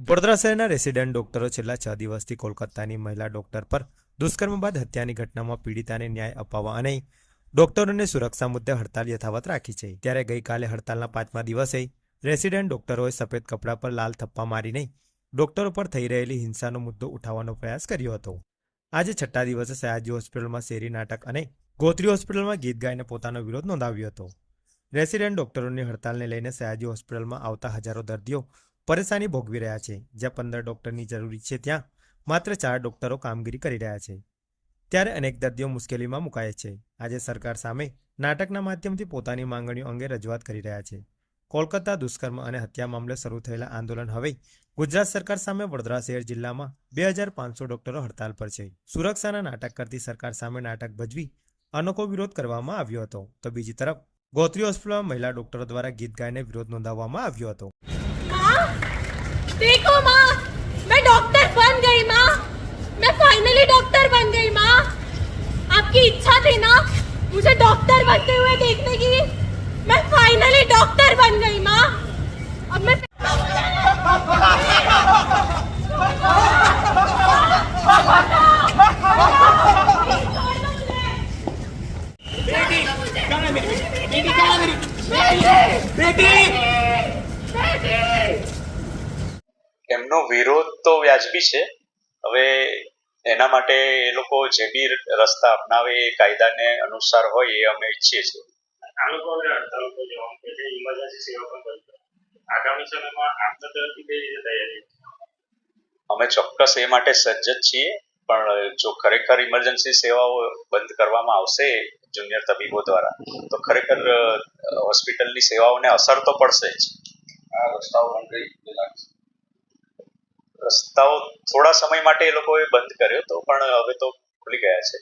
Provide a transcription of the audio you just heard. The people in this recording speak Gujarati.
વડોદરા શહેરના રેસિડેન્ટ ડોક્ટરો છેલ્લા છ દિવસથી કોલકાતાની મહિલા ડોક્ટર પર દુષ્કર્મ બાદ હત્યાની ઘટનામાં પીડિતાને ન્યાય અપાવવા અને ડોક્ટરોને સુરક્ષા મુદ્દે હડતાલ યથાવત રાખી છે. ત્યારે ગઈકાલે હડતાલના પાંચમા દિવસે રેસિડેન્ટ ડોક્ટરોએ સફેદ કપડા પર લાલ થપ્પા મારીને ડોક્ટરો પર થઈ રહેલી હિંસાનો મુદ્દો ઉઠાવવાનો પ્રયાસ કર્યો હતો. આજે છઠ્ઠા દિવસે સયાજી હોસ્પિટલમાં શેરી નાટક અને ગોત્રી હોસ્પિટલમાં ગીત ગાઈને પોતાનો વિરોધ નોંધાવ્યો હતો. રેસિડેન્ટ ડોક્ટરોની હડતાલને લઈને સયાજી હોસ્પિટલમાં આવતા હજારો દર્દીઓ પરેશાની ભોગવી રહ્યા છે. જ્યાં પંદર ડૉક્ટરની જરૂરી છે ત્યાં માત્ર ચાર ડૉક્ટરો કામગીરી કરી રહ્યા છે. ત્યારે અનેક દર્દીઓ મુશ્કેલીમાં મુકાય છે. આજે સરકાર સામે નાટકના માધ્યમથી પોતાની માંગણીઓ અંગે રજૂઆત કરી રહ્યા છે. કોલકાતા દુષ્કર્મ અને હત્યા મામલે શરૂ થયેલા આંદોલન હવે ગુજરાત સરકાર સામે વડોદરા શહેર જિલ્લામાં બે હજાર પાંચસો ડોક્ટરો હડતાલ પર છે. સુરક્ષાના નાટક કરતી સરકાર સામે નાટક ભજવી અનોખો વિરોધ કરવામાં આવ્યો હતો. તો બીજી તરફ ગોત્રી હોસ્પિટલમાં મહિલા ડોક્ટરો દ્વારા ગીત ગાઈને વિરોધ નોંધાવવામાં આવ્યો હતો. देखो माँ, मैं डॉक्टर बन गई माँ। मैं फाइनली डॉक्टर बन गई माँ। आपकी इच्छा थी ना मुझे डॉक्टर बनते हुए देखने की? मैं फाइनली डॉक्टर बन गई माँ। अब मैं એમનો વિરોધ તો વ્યાજબી છે. હવે એના માટે એ લોકો જે બી રસ્તા અપનાવે એ કાયદાને અનુસાર હોય એ અમે ઈચ્છીએ છીએ. આ લોકો હવે હડતાલ ઉપર જવાનું કે ઇમરજન્સી સેવા પણ બંધ આગામી સમયમાં આપના તરફથી કઈ રીતે તૈયારી? અમે ચોક્કસ એ માટે સજ્જ જ છીએ પણ જો ખરેખર ઇમરજન્સી સેવાઓ બંધ કરવામાં આવશે જુનિયર તબીબો દ્વારા તો ખરેખર હોસ્પિટલની સેવાઓને અસર તો પડશે જ. આ રસ્તાઓ બંધ કરી રસ્તાઓ થોડા સમય માટે એ લોકોએ બંધ કર્યો તો પણ હવે તો ખુલી ગયા છે.